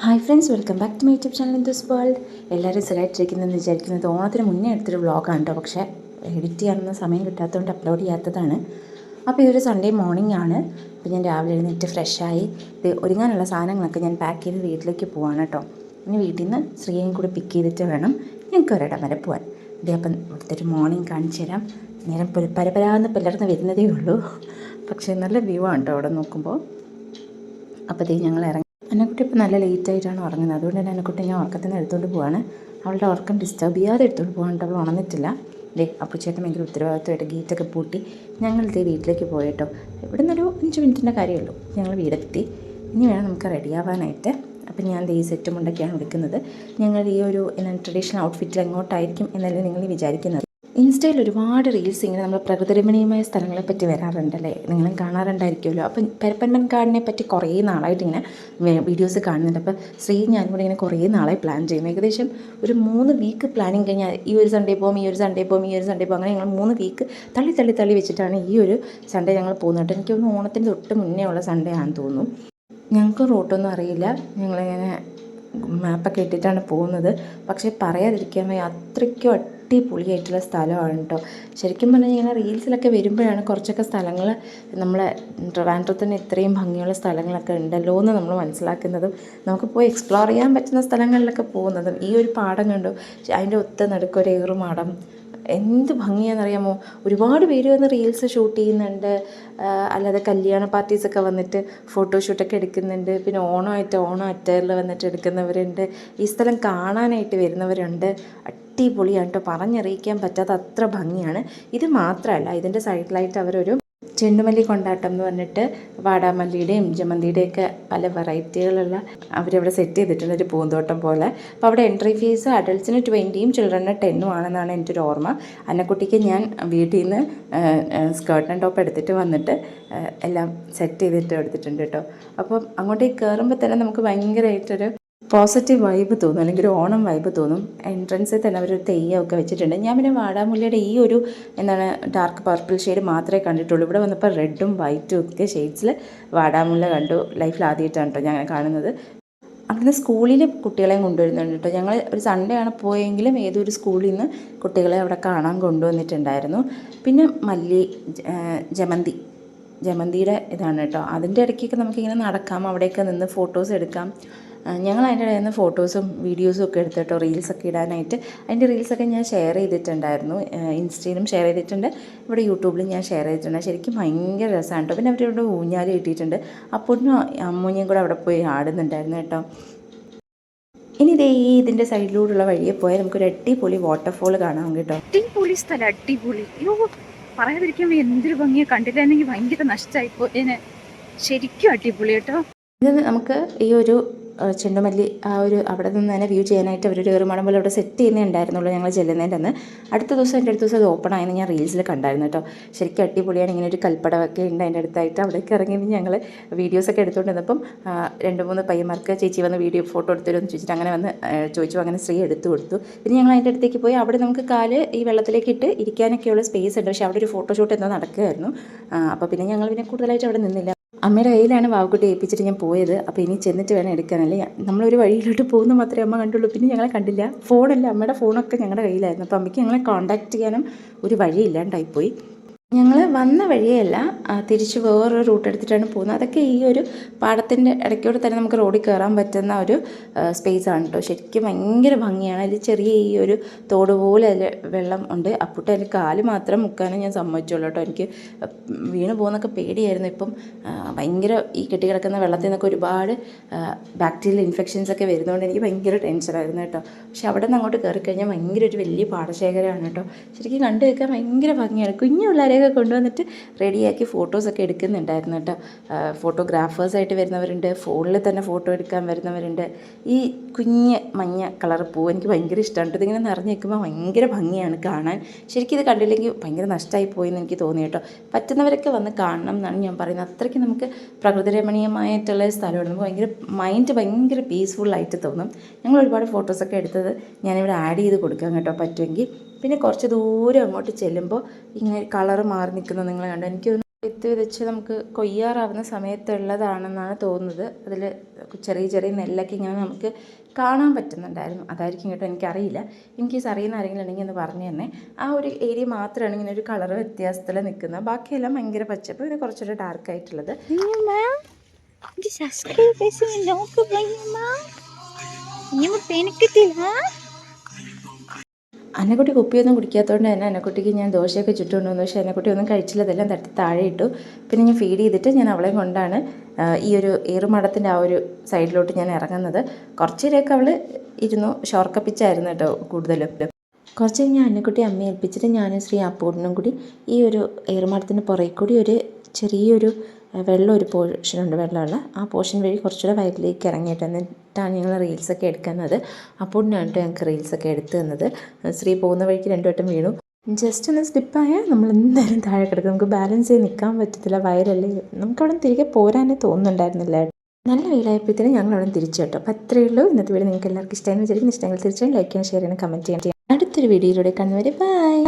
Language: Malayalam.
Hi friends welcome back to my YouTube channel in this world എല്ലാവരും സുഖമായിട്ടിരിക്കുന്നതെന്ന് വിചാരിക്കുന്നത് ഓണത്തിന് മുന്നേ എടുത്തൊരു വ്ളോഗാണ് കേട്ടോ പക്ഷേ എഡിറ്റ് ചെയ്യാനൊന്നും സമയം കിട്ടാത്തതുകൊണ്ട് അപ്ലോഡ് ചെയ്യാത്തതാണ്. അപ്പോൾ ഇതൊരു സൺഡേ മോർണിംഗ് ആണ്. അപ്പോൾ ഞാൻ രാവിലെ എഴുന്നേറ്റ് ഫ്രഷായി ഇത് ഒരുങ്ങാനുള്ള സാധനങ്ങളൊക്കെ ഞാൻ പാക്ക് ചെയ്ത് വീട്ടിലേക്ക് പോവാണ് കേട്ടോ ഇനി വീട്ടിൽ നിന്ന് ശ്രീയും കൂടി പിക്ക് ചെയ്തിട്ട് വേണം ഞങ്ങൾക്ക് ഒരിടം വരെ പോകാൻ ഇതേ അപ്പം ഇവിടുത്തെ ഒരു മോർണിംഗ് കാണിച്ചു തരാം. നേരം പര- പരപരാന്ന് പിളർന്ന് വരുന്നതേ ഉള്ളൂ. പക്ഷേ നല്ല വ്യൂ ആണ് കേട്ടോ അവിടെ നോക്കുമ്പോൾ. അപ്പോഴത്തേക്ക് ഞങ്ങൾ ഇറങ്ങി അന്നക്കുട്ടി ഇപ്പോൾ നല്ല ലേറ്റ് ആയിട്ടാണ് ഉറങ്ങുന്നത്. അതുകൊണ്ട് തന്നെ അന്നക്കുട്ടി ഞാൻ ഉറക്കത്തിൽ നിന്ന് എടുത്തുകൊണ്ട് പോവാണ്. അവളുടെ ഉറക്കം ഡിസ്റ്റർബ് ചെയ്യാതെ എടുത്തുകൊണ്ട് പോകാണ്ട് അവൾ ഉണർന്നിട്ടില്ല. ദേ അപ്പുച്ചേട്ടൻ ഭയങ്കര ഉത്തരവാദിത്തമായിട്ട് ഗേറ്റൊക്കെ പൂട്ടി. ഞങ്ങൾ ഇതേ വീട്ടിലേക്ക് പോയിട്ടോ ഇവിടെ നിന്നൊരു അഞ്ച് മിനിറ്റിന്റെ കാര്യമുള്ളൂ. ഞങ്ങൾ വീടെത്തി. ഇനി വേണം നമുക്ക് റെഡിയാവാനായിട്ട് അപ്പം ഞാൻ ദേ ഈ സെറ്റും കൊണ്ടൊക്കെയാണ് എടുക്കുന്നത്. ഞങ്ങൾ ഈ ഒരു എന്താണ് ട്രഡീഷണൽ ഔട്ട്ഫിറ്റിൽ എങ്ങോട്ടായിരിക്കും എന്നല്ലേ നിങ്ങൾ വിചാരിക്കുന്നത്? ഇൻസ്റ്റയിൽ ഒരുപാട് റീൽസ് ഇങ്ങനെ നമ്മൾ പ്രകൃതിരമണീയമായ സ്ഥലങ്ങളെ പറ്റി വരാറുണ്ടല്ലേ? നിങ്ങളും കാണാറുണ്ടായിരിക്കുമല്ലോ. അപ്പം പരപ്പൻമൻ കാടിനെ പറ്റി കുറേ നാളായിട്ട് ഇങ്ങനെ വീഡിയോസ് കാണുന്നുണ്ട്. അപ്പോൾ ശ്രീ ഞാനും കൂടെ ഇങ്ങനെ കുറേ നാളായി പ്ലാൻ ചെയ്യുന്നു ഏകദേശം ഒരു മൂന്ന് വീക്ക് പ്ലാനിങ് കഴിഞ്ഞാൽ ഈ ഒരു സൺഡേ പോകും ഈ ഒരു സൺഡേ പോകും ഈ ഒരു സൺഡേ പോകും അങ്ങനെ ഞങ്ങൾ മൂന്ന് വീക്ക് തള്ളി തള്ളി തള്ളി വെച്ചിട്ടാണ് ഈ ഒരു സൺഡേ ഞങ്ങൾ പോകുന്നത് എനിക്ക് തോന്നുന്നു ഓണത്തിന് തൊട്ട് മുന്നേ ഉള്ള സൺഡേ ആണെന്ന് തോന്നുന്നു. ഞങ്ങൾക്ക് റൂട്ടൊന്നും അറിയില്ല. ഞങ്ങളിങ്ങനെ മാപ്പൊക്കെ ഇട്ടിട്ടാണ് പോകുന്നത്. പക്ഷേ പറയാതിരിക്കാൻ വയ്യ. അത്രയ്ക്കും അടിപൊളിയായിട്ടുള്ള സ്ഥലമാണ് കേട്ടോ. ശരിക്കും പറഞ്ഞാൽ ഇങ്ങനെ റീൽസിലൊക്കെ വരുമ്പോഴാണ് കുറച്ചൊക്കെ സ്ഥലങ്ങൾ നമ്മളെ ട്രിവാൻഡ്രത്തിന് ഇത്രയും ഭംഗിയുള്ള സ്ഥലങ്ങളൊക്കെ ഉണ്ടല്ലോ എന്ന് നമ്മൾ മനസ്സിലാക്കുന്നതും നമുക്ക് പോയി എക്സ്പ്ലോർ ചെയ്യാൻ പറ്റുന്ന സ്ഥലങ്ങളിലൊക്കെ പോകുന്നതും ഈ ഒരു പാടം കണ്ടു. അതിന്റെ ഒത്ത നടുക്കൊരു ഏറുമാടം എന്ത് ഭംഗിയാണെന്നറിയാമോ? ഒരുപാട് പേര് വന്ന് റീൽസ് ഷൂട്ട് ചെയ്യുന്നുണ്ട്. അല്ലാതെ കല്യാണ പാർട്ടീസൊക്കെ വന്നിട്ട് ഫോട്ടോഷൂട്ടൊക്കെ എടുക്കുന്നുണ്ട്. പിന്നെ ഓണമായിട്ട് ഓണം അറ്റയറിൽ വന്നിട്ട് എടുക്കുന്നവരുണ്ട്. ഈ സ്ഥലം കാണാനായിട്ട് വരുന്നവരുണ്ട്. അടിപൊളിയാണ് കേട്ടോ പറഞ്ഞറിയിക്കാൻ പറ്റാത്ത അത്ര ഭംഗിയാണ്. ഇത് മാത്രമല്ല ഇതിന്റെ സൈഡിലായിട്ട് അവരൊരു ചെണ്ടുമല്ലി കൊണ്ടാട്ടം എന്ന് പറഞ്ഞിട്ട് വാടാമല്ലിയുടെയും ജമന്തിയുടെയൊക്കെ പല വെറൈറ്റികളുള്ള അവരവിടെ സെറ്റ് ചെയ്തിട്ടുള്ള ഒരു പൂന്തോട്ടം പോലെ. അപ്പോൾ അവിടെ എൻട്രി ഫീസ് അഡൾട്ട്സിന് ട്വന്റിയും ചിൽഡ്രന് ടെന്നും ആണെന്നാണ് എന്റെ ഒരു ഓർമ്മ. അന്നക്കുട്ടിക്ക് ഞാൻ വീട്ടിൽ നിന്ന് സ്കേർട്ട് ആൻഡ് ടോപ്പ് എടുത്തിട്ട് വന്നിട്ട് എല്ലാം സെറ്റ് ചെയ്തിട്ട് എടുത്തിട്ടുണ്ട് കേട്ടോ. അപ്പം അങ്ങോട്ടേക്ക് കയറുമ്പോൾ തന്നെ നമുക്ക് ഭയങ്കരമായിട്ടൊരു പോസിറ്റീവ് വൈബ് തോന്നും അല്ലെങ്കിൽ ഒരു ഓണം വൈബ് തോന്നും. എൻട്രൻസിൽ തന്നെ അവരൊരു തെയ്യമൊക്കെ വെച്ചിട്ടുണ്ട്. ഞാൻ പിന്നെ വാടാമുല്ലയുടെ ഈ ഒരു എന്താണ് ഡാർക്ക് പർപ്പിൾ ഷെയ്ഡ് മാത്രമേ കണ്ടിട്ടുള്ളൂ. ഇവിടെ വന്നപ്പോൾ റെഡും വൈറ്റും ഒക്കെ ഷെയ്ഡ്സിൽ വാടാമുല്ല കണ്ടു. ലൈഫിൽ ആദ്യമായിട്ടാണ് കേട്ടോ ഞാൻ കാണുന്നത്. അവിടുന്ന് സ്കൂളിൽ കുട്ടികളെയും കൊണ്ടുവരുന്നുണ്ട് കേട്ടോ. ഞങ്ങൾ ഒരു സൺഡേ ആണ് പോയെങ്കിലും ഏതൊരു സ്കൂളിൽ നിന്ന് കുട്ടികളെ അവിടെ കാണാൻ കൊണ്ടുവന്നിട്ടുണ്ടായിരുന്നു. പിന്നെ മല്ലി ജമന്തി. ജമന്തിയുടെ ഇതാണ് കേട്ടോ. അതിന്റെ ഇടയ്ക്കൊക്കെ നമുക്കിങ്ങനെ നടക്കാം. അവിടെയൊക്കെ നിന്ന് ഫോട്ടോസ് എടുക്കാം. ഞങ്ങൾ അതിന്റെ ഇടയിൽ നിന്ന് ഫോട്ടോസും വീഡിയോസും ഒക്കെ എടുത്തിട്ടോ റീൽസൊക്കെ ഇടാനായിട്ട്. അതിന്റെ റീൽസൊക്കെ ഞാൻ ഷെയർ ചെയ്തിട്ടുണ്ടായിരുന്നു. ഇൻസ്റ്റയിലും ഷെയർ ചെയ്തിട്ടുണ്ട്. ഇവിടെ യൂട്യൂബിലും ഞാൻ ഷെയർ ചെയ്തിട്ടുണ്ട്. ശരിക്കും ഭയങ്കര രസമാണ് കേട്ടോ. പിന്നെ അവരിവിടെ ഊഞ്ഞാൽ കിട്ടിയിട്ടുണ്ട്. അപ്പോഴും അമ്മൂഞ്ഞയും കൂടെ അവിടെ പോയി ആടുന്നുണ്ടായിരുന്നു കേട്ടോ. ഇനി ഇതേ ഈ ഇതിന്റെ സൈഡിലൂടെയുള്ള വഴിയെ പോയാൽ നമുക്കൊരു അടിപൊളി വാട്ടർഫോൾ കാണാം കേട്ടോ. അടിപൊളി സ്ഥലം അടിപൊളി. അയ്യോ പറയാതിരിക്കുമ്പോൾ എന്തൊരു ഭംഗിയെ. കണ്ടില്ലായിരുന്നെങ്കിൽ ഭയങ്കര നഷ്ടമായി പോയേനെ ശരിക്കും അടിപൊളി കേട്ടോ. ഇത് നമുക്ക് ഈ ഒരു ചെണ്ടുമല്ലി ആ ഒരു അവിടെ നിന്ന് തന്നെ വ്യൂ ചെയ്യാനായിട്ട് അവരൊരു ഏറുമാടം പോലെ അവിടെ സെറ്റ് ചെയ്യുന്നേ ഉണ്ടായിരുന്നുള്ളൂ ഞങ്ങൾ ചെല്ലുന്നതിന്റെ അന്ന്. അടുത്ത ദിവസം എന്റെ അടുത്ത ദിവസം അത് ഓപ്പൺ ആയെന്ന് ഞാൻ റീൽസിൽ കണ്ടായിരുന്നു കേട്ടോ. ശരിക്കും അടിപൊളിയാണ് ഇങ്ങനെ ഒരു കൽപ്പടമൊക്കെ ഉണ്ട് അതിന്റെ അടുത്തായിട്ട്. അവിടേക്ക് ഇറങ്ങി ഞങ്ങൾ വീഡിയോസൊക്കെ എടുത്തുകൊണ്ട് വന്നപ്പം രണ്ട് മൂന്ന് പയ്യന്മാർക്ക് ചേച്ചി വന്ന് വീഡിയോ ഫോട്ടോ എടുത്തരുമെന്ന് ചോദിച്ചിട്ട് അങ്ങനെ വന്ന് ചോദിച്ചു. അങ്ങനെ സ്ത്രീ എടുത്തു കൊടുത്തു. പിന്നെ ഞങ്ങൾ അതിന്റെ അടുത്തേക്ക് പോയി. അവിടെ നമുക്ക് കാൽ ഈ വെള്ളത്തിലേക്ക് ഇട്ട് ഇരിക്കാനൊക്കെയുള്ള സ്പേസ് ഉണ്ട്. പക്ഷേ അവിടെ ഒരു ഫോട്ടോഷൂട്ട് എന്തോ നടക്കുകയായിരുന്നു. അപ്പോൾ പിന്നെ ഞങ്ങൾ പിന്നെ കൂടുതലായിട്ട് അവിടെ നിന്നില്ല. അമ്മയുടെ കയ്യിലാണ് വാവക്കുട്ടി ഏൽപ്പിച്ചിട്ട് ഞാൻ പോയത്. അപ്പോൾ ഇനി ചെന്നിട്ട് വേണം എടുക്കാനല്ലേ? നമ്മളൊരു വഴിയിലോട്ട് പോകുന്ന മാത്രമേ അമ്മ കണ്ടുള്ളൂ. പിന്നെ ഞങ്ങളെ കണ്ടില്ല. ഫോണല്ല. അമ്മയുടെ ഫോണൊക്കെ ഞങ്ങളുടെ കയ്യിലായിരുന്നു. അപ്പോൾ അമ്മയ്ക്ക് ഞങ്ങളെ കോൺടാക്ട് ചെയ്യാനും ഒരു വഴി ഇല്ലാണ്ടായിപ്പോയി ഞങ്ങൾ വന്ന വഴിയല്ല തിരിച്ച് വേറൊരു റൂട്ട് എടുത്തിട്ടാണ് പോകുന്നത്. അതൊക്കെ ഈ ഒരു പാടത്തിന്റെ ഇടയ്ക്കൂടെ തന്നെ നമുക്ക് റോഡിൽ കയറാൻ പറ്റുന്ന ഒരു സ്പേസ് ആണ് കേട്ടോ ശരിക്കും ഭയങ്കര ഭംഗിയാണ്. അതിൽ ചെറിയ ഈ ഒരു തോട് പോലെ അതിൽ വെള്ളം ഉണ്ട്. അപ്പോട്ട് അതിൽ കാൽ മാത്രം മുക്കാനും ഞാൻ സമ്മതിച്ചുള്ളൂ കേട്ടോ എനിക്ക് വീണ് പോകുന്നൊക്കെ പേടിയായിരുന്നു. ഇപ്പം ഭയങ്കര ഈ കെട്ടിക്കിടക്കുന്ന വെള്ളത്തിൽ നിന്നൊക്കെ ഒരുപാട് ബാക്ടീരിയൽ ഇൻഫെക്ഷൻസ് ഒക്കെ വരുന്നതുകൊണ്ട് എനിക്ക് ഭയങ്കര ടെൻഷനായിരുന്നു കേട്ടോ പക്ഷെ അവിടെ നിന്ന് അങ്ങോട്ട് കയറി കഴിഞ്ഞാൽ ഭയങ്കര ഒരു വലിയ പാടശേഖരമാണ് കേട്ടോ ശരിക്കും കണ്ടു വെക്കാൻ ഭയങ്കര ഭംഗിയാണ്. കുഞ്ഞു പിള്ളേരെയൊക്കെ കൊണ്ടുവന്നിട്ട് റെഡിയാക്കി ഫോട്ടോസൊക്കെ എടുക്കുന്നുണ്ടായിരുന്നു കേട്ടോ. ഫോട്ടോഗ്രാഫേഴ്സായിട്ട് വരുന്നവരുണ്ട് ഫോണിൽ തന്നെ ഫോട്ടോ എടുക്കാൻ വരുന്നവരുണ്ട്. ഈ കുഞ്ഞ് മഞ്ഞ കളർ പൂ എനിക്ക് ഭയങ്കര ഇഷ്ടമാണ്. ഇതിങ്ങനെ നിറഞ്ഞു നിൽക്കുമ്പോൾ ഭയങ്കര ഭംഗിയാണ് കാണാൻ. ശരിക്കും ഇത് കണ്ടില്ലെങ്കിൽ ഭയങ്കര നഷ്ടമായി പോയെന്ന് എനിക്ക് തോന്നി കേട്ടോ. പറ്റുന്നവരൊക്കെ വന്ന് കാണണം എന്നാണ് ഞാൻ പറയുന്നത്. അത്രയ്ക്ക് നമുക്ക് പ്രകൃതിരമണീയമായിട്ടുള്ള സ്ഥലമാണ്. നമുക്ക് ഭയങ്കര മൈൻഡ് ഭയങ്കര പീസ്ഫുള്ളായിട്ട് തോന്നും. ഞങ്ങൾ ഒരുപാട് ഫോട്ടോസൊക്കെ എടുത്തത് ഞാനിവിടെ ആഡ് ചെയ്ത് കൊടുക്കാം കേട്ടോ പറ്റുമെങ്കിൽ. പിന്നെ കുറച്ച് ദൂരം അങ്ങോട്ട് ചെല്ലുമ്പോൾ ഇങ്ങനെ കളർ മാറി നിൽക്കുന്നത് നിങ്ങൾ കണ്ടു. എനിക്ക് വിത്ത് വിതച്ച് നമുക്ക് കൊയ്യാറാവുന്ന സമയത്തുള്ളതാണെന്നാണ് തോന്നുന്നത്. അതിൽ ചെറിയ ചെറിയ നെല്ലൊക്കെ ഇങ്ങനെ നമുക്ക് കാണാൻ പറ്റുന്നുണ്ടായിരുന്നു. അതായിരിക്കും കേട്ടോ എനിക്കറിയില്ല. എനിക്ക് അറിയുന്ന ആരെങ്കിലും ഉണ്ടെങ്കിൽ ഒന്ന് പറഞ്ഞു തന്നെ ആ ഒരു ഏരിയ മാത്രമാണ് ഇങ്ങനെ ഒരു കളർ വ്യത്യാസത്തിൽ നിൽക്കുന്നത്. ബാക്കിയെല്ലാം ഭയങ്കര പച്ചപ്പ് പിന്നെ കുറച്ചൊരു ഡാർക്ക് ആയിട്ടുള്ളത്. എനിക്ക് പെനക്കത്തില്ല അന്നക്കുട്ടി കുപ്പിയൊന്നും കുടിക്കാത്തതുകൊണ്ട് തന്നെ അന്നക്കുട്ടിക്ക് ഞാൻ ദോശയൊക്കെ ചുറ്റുകൊണ്ട് വന്നു പക്ഷേ അന്നക്കുട്ടി ഒന്നും കഴിച്ചില്ല അതെല്ലാം തട്ടി താഴെ ഇട്ടു. പിന്നെ ഞാൻ ഫീഡ് ചെയ്തിട്ട് ഞാൻ അവളെ കൊണ്ടാണ് ഈ ഒരു ഏറുമടത്തിന്റെ ആ ഒരു സൈഡിലോട്ട് ഞാൻ ഇറങ്ങുന്നത്. കുറച്ച് നേരമൊക്കെ അവൾ ഇരുന്നു ഷോർക്കപ്പിച്ചായിരുന്നു കേട്ടോ കൂടുതലും. കുറച്ച് കഴിഞ്ഞ് അന്നക്കുട്ടി അമ്മയെ ഏൽപ്പിച്ചിട്ട് ഞാനും ശ്രീ അപ്പൂടിനും കൂടി ഈ ഒരു ഏറുമാടത്തിന്റെ പുറകെ കൂടി ഒരു ചെറിയൊരു വെള്ളം ഒരു പോർഷൻ ഉണ്ട് വെള്ളമുള്ള ആ പോർഷൻ വഴി കുറച്ചുകൂടെ വയലിലേക്ക് ഇറങ്ങിയിട്ട് എന്നിട്ടാണ് ഞങ്ങൾ റീൽസൊക്കെ എടുക്കുന്നത്. അപ്പോൾ കേട്ടോ ഞങ്ങൾക്ക് റീൽസൊക്കെ എടുത്തു തന്നത്. ശ്രീ പോകുന്ന വഴിക്ക് രണ്ടു വട്ടം വീണു. ജസ്റ്റ് ഒന്ന് സ്ലിപ്പായാൽ നമ്മൾ എന്തായാലും താഴെ കിടക്കും. നമുക്ക് ബാലൻസ് ചെയ്ത് നിൽക്കാൻ പറ്റത്തില്ല. നമുക്ക് അവിടെ തിരികെ പോരാനേ തോന്നുന്നുണ്ടായിരുന്നില്ല. നല്ല വെയിലായപ്പോഴത്തേനും ഞങ്ങൾ അവിടെ തിരിച്ചു കേട്ടോ. അപ്പോൾ അത്രയേ ഉള്ളൂ. ഇന്നത്തെ വീഡിയോ നിങ്ങൾക്ക് എല്ലാവർക്കും ഇഷ്ടമായി വിചാരിക്കും ഇഷ്ടമെങ്കിൽ തീർച്ചയായും ലൈക്ക് ചെയ്യാൻ ഷെയർ ചെയ്യണം കമന്റ് ചെയ്യണം. അടുത്തൊരു വീഡിയോയിലൂടെ കാണുന്നവരെ ബൈ